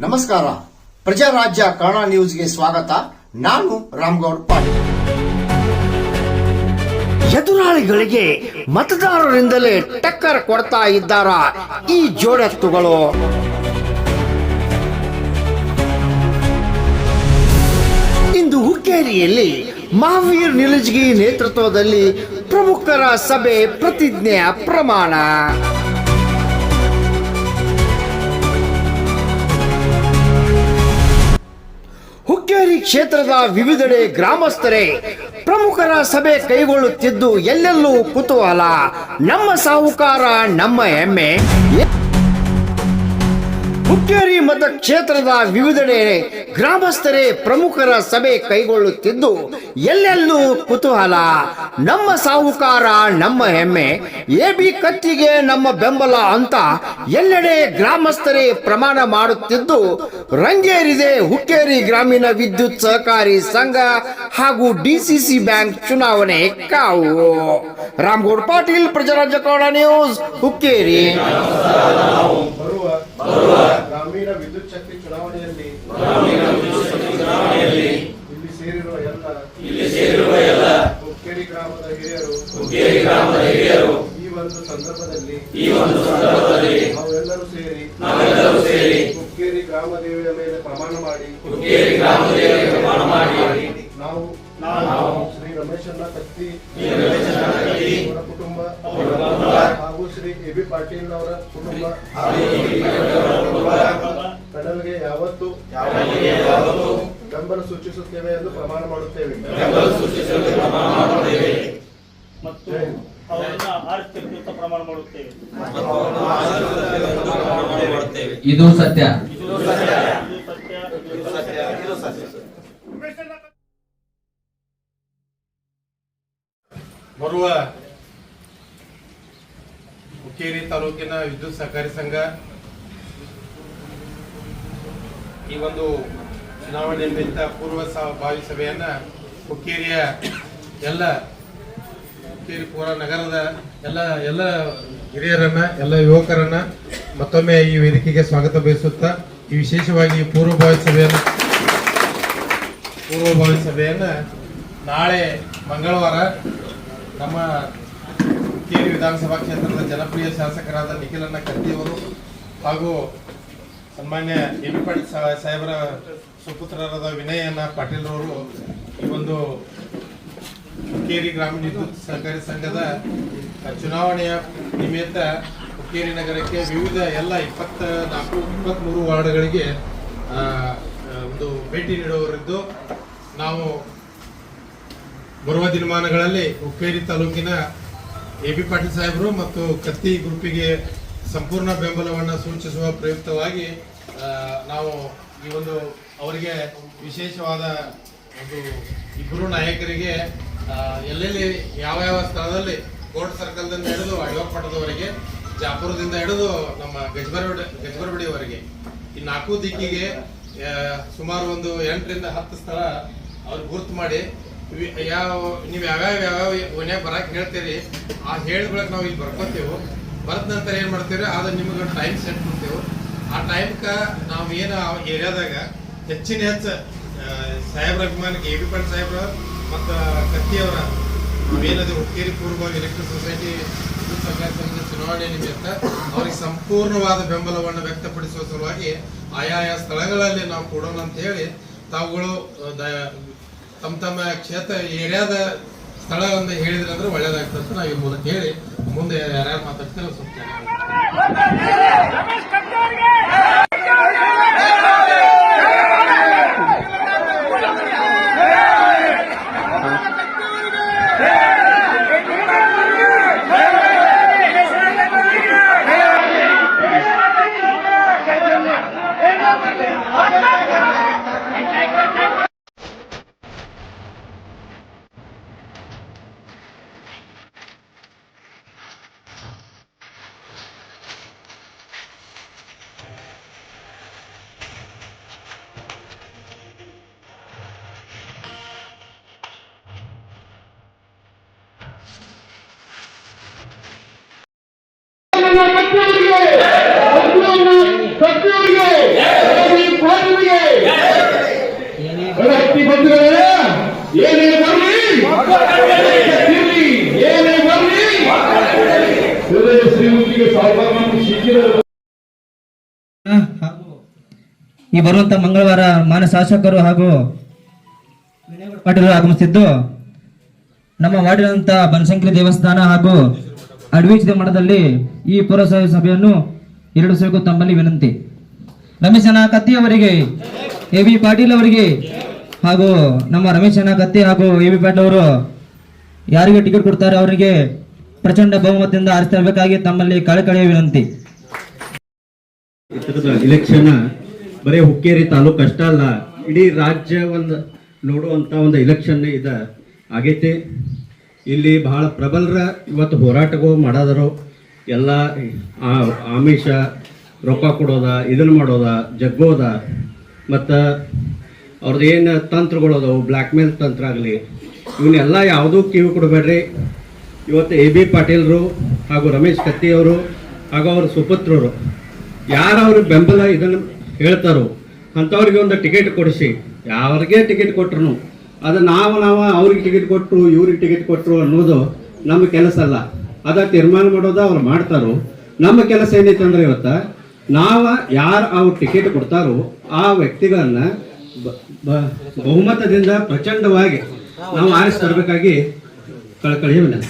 ನಮಸ್ಕಾರ. ಪ್ರಜಾರಾಜ್ಯ ಕನ್ನಡ ನ್ಯೂಸ್ಗೆ ಸ್ವಾಗತ. ನಾನು ರಾಮ್ಗೌಡ್ ಪಾಟೀಲ್. ಎದುರಾಳಿಗಳಿಗೆ ಮತದಾರರಿಂದಲೇ ಟಕ್ಕರ್ ಕೊಡ್ತಾ ಇದ್ದಾರ ಈ ಜೋಡೆತ್ತುಗಳು? ಇಂದು ಹುಕ್ಕೇರಿಯಲ್ಲಿ ಮಹಾವೀರ್ ನಿಲಜ್ಗಿ ನೇತೃತ್ವದಲ್ಲಿ ಪ್ರಮುಖರ ಸಭೆ ಪ್ರತಿಜ್ಞೆಯ ಪ್ರಮಾಣ. ಕ್ಷೇತ್ರದ ವಿವಿಧೆಡೆ ಗ್ರಾಮಸ್ಥರೇ ಪ್ರಮುಖರ ಸಭೆ ಕೈಗೊಳ್ಳುತ್ತಿದ್ದು ಎಲ್ಲೆಲ್ಲೂ ಕುತೂಹಲ. ನಮ್ಮ ಸಾಹುಕಾರ ನಮ್ಮ ಹೆಮ್ಮೆ. ಹುಕ್ಕೇರಿ ಮತ ಕ್ಷೇತ್ರದ ವಿವಿಧೆಡೆ ಗ್ರಾಮಸ್ಥರೇ ಪ್ರಮುಖರ ಸಭೆ ಕೈಗೊಳ್ಳುತ್ತಿದ್ದು, ಎಲ್ಲೆಲ್ಲೂ ಕುತೂಹಲ. ನಮ್ಮ ಸಾಹುಕಾರ, ನಮ್ಮ ಹೆಮ್ಮೆ. ಎ ಬಿ ಕತ್ತಿಗೆ ನಮ್ಮ ಬೆಂಬಲ ಅಂತ ಎಲ್ಲೆಡೆ ಗ್ರಾಮಸ್ಥರೇ ಪ್ರಮಾಣ ಮಾಡುತ್ತಿದ್ದು, ರಂಗೇರಿದೆ ಹುಕ್ಕೇರಿ ಗ್ರಾಮೀಣ ವಿದ್ಯುತ್ ಸಹಕಾರಿ ಸಂಘ ಹಾಗೂ ಡಿಸಿಸಿ ಬ್ಯಾಂಕ್ ಚುನಾವಣೆ ಕಾವು. ರಾಮ್ಗೌಡ್ ಪಾಟೀಲ್, ಪ್ರಜಾರಾಜ್ಯ ನ್ಯೂಸ್ ಹುಕ್ಕೇರಿ. ಗ್ರಾಮೀಣ ವಿದ್ಯುತ್ ಶಕ್ತಿ ಚುನಾವಣೆಯಲ್ಲಿ ಇಲ್ಲಿ ಸೇರಿರುವ ಎಲ್ಲ ಇಲ್ಲಿ ಸೇರಿರುವ ಎಲ್ಲ ಹುಕ್ಕೇರಿ ಗ್ರಾಮದ ಹಿರಿಯರು ಈ ಒಂದು ಸಂದರ್ಭದಲ್ಲಿ ಈ ಒಂದು ಸಂದರ್ಭದಲ್ಲಿ ನಾವೆಲ್ಲರೂ ಸೇರಿ ಹುಕ್ಕೇರಿ ಗ್ರಾಮ ದೇವಿಯ ಮೇಲೆ ಪ್ರಮಾಣ ಮಾಡಿ ರಮೇಶಣ್ಣ ಕತ್ತಿ ಅವರ ಕುಟುಂಬ ಹಾಗೂ ಶ್ರೀ ಎ ಬಿ ಪಾಟೀಲ್ ಅವರ ಕುಟುಂಬ. ಕಡಲ್ಗೆ ಯಾವತ್ತು? ಬೆಂಬಲ ಸೂಚಿಸುತ್ತೇವೆ ಎಂದು ಪ್ರಮಾಣ ಮಾಡುತ್ತೇವೆ. ಮತ್ತು ಅವರನ್ನ ಪ್ರಮಾಣ ಮಾಡುತ್ತೇವೆ. ಇದು ಸತ್ಯ ಇದು ಸತ್ಯ ಇದು ಸತ್ಯ ಬರುವ ಹುಕ್ಕೇರಿ ತಾಲೂಕಿನ ವಿದ್ಯುತ್ ಸಹಕಾರಿ ಸಂಘ ಈ ಒಂದು ಚುನಾವಣೆ ನಿಮಿತ್ತ ಪೂರ್ವ ಭಾವಿ ಸಭೆಯನ್ನ ಹುಕ್ಕೇರಿಯ ಎಲ್ಲ ಹುಕ್ಕೇರಿ ಪೂರ ನಗರದ ಎಲ್ಲ ಎಲ್ಲ ಹಿರಿಯರನ್ನ, ಎಲ್ಲ ಯುವಕರನ್ನ ಮತ್ತೊಮ್ಮೆ ಈ ವೇದಿಕೆಗೆ ಸ್ವಾಗತ ಬಯಸುತ್ತಾ, ಈ ವಿಶೇಷವಾಗಿ ಪೂರ್ವಭಾವಿ ಸಭೆಯನ್ನು ಪೂರ್ವಭಾವಿ ಸಭೆಯನ್ನ ನಾಳೆ ಮಂಗಳವಾರ ನಮ್ಮ ಹುಕ್ಕೇರಿ ವಿಧಾನಸಭಾ ಕ್ಷೇತ್ರದ ಜನಪ್ರಿಯ ಶಾಸಕರಾದ ನಿಖಿಲಣ್ಣ ಕತ್ತಿಯವರು ಹಾಗೂ ಸನ್ಮಾನ್ಯ ಎಂ ಪಿ ಪಾಟೀಲ್ ಸಾಹೇಬರ ಸುಪುತ್ರರಾದ ಪಾಟೀಲ್ ಅವರು ಈ ಒಂದು ಹುಕ್ಕೇರಿ ಗ್ರಾಮೀಣ ವಿದ್ಯುತ್ ಸಹಕಾರಿ ಸಂಘದ ಚುನಾವಣೆಯ ನಿಮಿತ್ತ ಹುಕ್ಕೇರಿ ನಗರಕ್ಕೆ ವಿವಿಧ ಎಲ್ಲ ಇಪ್ಪತ್ತ ನಾಲ್ಕು ಇಪ್ಪತ್ತ್ಮೂರು ವಾರ್ಡ್ಗಳಿಗೆ ಒಂದು ಭೇಟಿ ನೀಡುವವರಿದ್ದು ನಾವು ಬರುವ ದಿನಮಾನಗಳಲ್ಲಿ ಹುಕ್ಕೇರಿ ತಾಲೂಕಿನ ಎ ಬಿ ಪಾಟೀಲ್ ಸಾಹೇಬರು ಮತ್ತು ಕತ್ತಿ ಗ್ರೂಪಿಗೆ ಸಂಪೂರ್ಣ ಬೆಂಬಲವನ್ನು ಸೂಚಿಸುವ ಪ್ರಯುಕ್ತವಾಗಿ ನಾವು ಈ ಒಂದು ಅವರಿಗೆ ವಿಶೇಷವಾದ ಒಂದು ಇಬ್ಬರು ನಾಯಕರಿಗೆ ಎಲ್ಲೆಲ್ಲಿ ಯಾವ ಯಾವ ಸ್ಥಳದಲ್ಲಿ ಕೋರ್ಟ್ ಸರ್ಕಲ್ದಿಂದ ಹಿಡಿದು ಅಡಿವಾಪಟ್ಟದವರೆಗೆ ಜಾಪುರದಿಂದ ಹಿಡಿದು ನಮ್ಮ ಗಜ್ಬರ್ಬಿಡಿ ಗಜ್ಬರ್ಬಿಡಿಯವರೆಗೆ ಈ ನಾಲ್ಕು ದಿಕ್ಕಿಗೆ ಸುಮಾರು ಒಂದು ಎಂಟರಿಂದ ಹತ್ತು ಸ್ಥಳ ಅವ್ರು ಗುರ್ತು ಮಾಡಿ ಯಾವ ನೀವು ಯಾವ್ಯಾವ ಯಾವ್ಯಾವ ಓನ್ಯಾಗ ಬರಕ್ಕೆ ಹೇಳ್ತೀರಿ, ಆ ಹೇಳಿದ ಬಳಿಕ ನಾವು ಇಲ್ಲಿ ಬರ್ಕೋತೇವೆ. ಬರದ ನಂತರ ಏನು ಮಾಡ್ತೀವಿ ಅದು ನಿಮಗೆ ಟೈಮ್ ಸೆಟ್ ಮಾಡ್ತೇವೆ ಆ ಟೈಮ್ಕ ನಾವು ಏನು ಆ ಏರಿಯಾದಾಗ ಹೆಚ್ಚಿನ ಹೆಚ್ಚು ಸಾಹೇಬ್ರ ಅಭಿಮಾನಿಗೆ ಎ ಬಿ ಪಾಟೀಲ್ ಸಾಹೇಬ್ರ ಮತ್ತು ಕತ್ತಿಯವರ ನಾವೇನದು ಹುಕ್ಕೇರಿ ಪೂರ್ವ ಎಲೆಕ್ಟ್ರಿಕ್ ಸೊಸೈಟಿ ಸಂಘದ ಚುನಾವಣೆ ನಿಮಿತ್ತ ಅವ್ರಿಗೆ ಸಂಪೂರ್ಣವಾದ ಬೆಂಬಲವನ್ನು ವ್ಯಕ್ತಪಡಿಸುವ ಸಲುವಾಗಿ ಆಯಾಯ ಸ್ಥಳಗಳಲ್ಲಿ ನಾವು ಕೊಡೋಣ ಅಂತ ಹೇಳಿ ತಾವುಗಳು ತಮ್ಮ ತಮ್ಮ ಕ್ಷೇತ್ರ ಏರಿಯಾದ ಸ್ಥಳ ಒಂದು ಹೇಳಿದ್ರೆ ಅಂದ್ರೆ ಒಳ್ಳೇದಾಗ್ತದೆ ನಾವು ಈ ಮೂಲಕ ಹೇಳಿ, ಮುಂದೆ ಯಾರ್ಯಾರು ಮಾತಾಡ್ತೀವಿ ಸ್ವಲ್ಪ ಈ ಬರುವಂತ ಮಂಗಳವಾರ ಮಾನ ಶಾಸಕರು ಹಾಗೂ ಪಾಟೀಲರು ಆಗಮಿಸಿದ್ದು ನಮ್ಮ ಮಾಡಿದಂತ ಬನಶಂಕರಿ ದೇವಸ್ಥಾನ ಹಾಗೂ ಅಡ್ವಿಚ್ ಮಠದಲ್ಲಿ ಈ ಪುರಸಭೆ ಸಭೆಯನ್ನು ಎರಡು ಸಲಕ್ಕೂ ತಮ್ಮಲ್ಲಿ ವಿನಂತಿ. ರಮೇಶ್ ಕತ್ತಿ ಅವರಿಗೆ, ಎ ಬಿ ಪಾಟೀಲ್ ಅವರಿಗೆ, ಹಾಗೂ ನಮ್ಮ ರಮೇಶ್ ಕತ್ತಿ ಹಾಗೂ ಎ ಬಿ ಪಾಟೀಲ್ ಅವರು ಯಾರಿಗೆ ಟಿಕೆಟ್ ಕೊಡ್ತಾರೆ ಅವರಿಗೆ ಪ್ರಚಂಡ ಬಹುಮತದಿಂದ ಆರಿಸಿರಬೇಕಾಗಿ ತಮ್ಮಲ್ಲಿ ಕಳಕಳಿಯ ವಿನಂತಿ. ಇಲೆಕ್ಷನ್ ಬರೀ ಹುಕ್ಕೇರಿ ತಾಲೂಕು ಅಷ್ಟ ಅಲ್ಲ, ಇಡೀ ರಾಜ್ಯ ಒಂದು ನೋಡುವಂತ ಒಂದು ಇಲೆಕ್ಷನ್ ಇದ ಆಗೈತಿ. ಇಲ್ಲಿ ಬಹಳ ಪ್ರಬಲರ ಇವತ್ತು ಹೋರಾಟಗಳು ಮಾಡೋದರು, ಎಲ್ಲ ಆಮಿಷ, ರೊಕ್ಕ ಕೊಡೋದ, ಇದನ್ನು ಮಾಡೋದ ಜಗ್ಗೋದ ಮತ್ತು ಅವ್ರದ್ದು ಏನು ತಂತ್ರಗಳದವು ಬ್ಲ್ಯಾಕ್ ಮೇಲ್ ತಂತ್ರ ಆಗಲಿ, ಇವನ್ನೆಲ್ಲ ಯಾವುದೂ ಕಿವಿ ಕೊಡಬೇಡ್ರಿ. ಇವತ್ತು ಎ ಬಿ ಪಾಟೀಲ್ರು ಹಾಗೂ ರಮೇಶ್ ಕತ್ತಿಯವರು ಹಾಗೂ ಅವ್ರ ಸುಪುತ್ರರು, ಯಾರು ಅವ್ರ ಬೆಂಬಲ ಇದನ್ನು ಹೇಳ್ತಾರೋ, ಅಂಥವ್ರಿಗೆ ಒಂದು ಟಿಕೆಟ್ ಕೊಡಿಸಿ. ಯಾರಿಗೆ ಟಿಕೆಟ್ ಕೊಟ್ರು ಅದು ನಾವು ನಾವು ಅವ್ರಿಗೆ ಟಿಕೆಟ್ ಕೊಟ್ಟರು ಇವ್ರಿಗೆ ಟಿಕೆಟ್ ಕೊಟ್ಟರು ಅನ್ನೋದು ನಮ್ಮ ಕೆಲಸ ಅಲ್ಲ. ಅದ ತೀರ್ಮಾನ ಮಾಡೋದು ಅವ್ರು ಮಾಡ್ತಾರೋ. ನಮ್ಮ ಕೆಲಸ ಏನೈತೆ ಅಂದ್ರೆ ಇವತ್ತ, ನಾವು ಯಾರು ಅವ್ರು ಟಿಕೆಟ್ ಕೊಡ್ತಾರೋ ಆ ವ್ಯಕ್ತಿಗಳನ್ನ ಬಹುಮತದಿಂದ ಪ್ರಚಂಡವಾಗಿ ನಾವು ಆರಿಸಿ ತರಬೇಕಾಗಿ ಕಳಕಳಿಯ ವಿನಂತಿ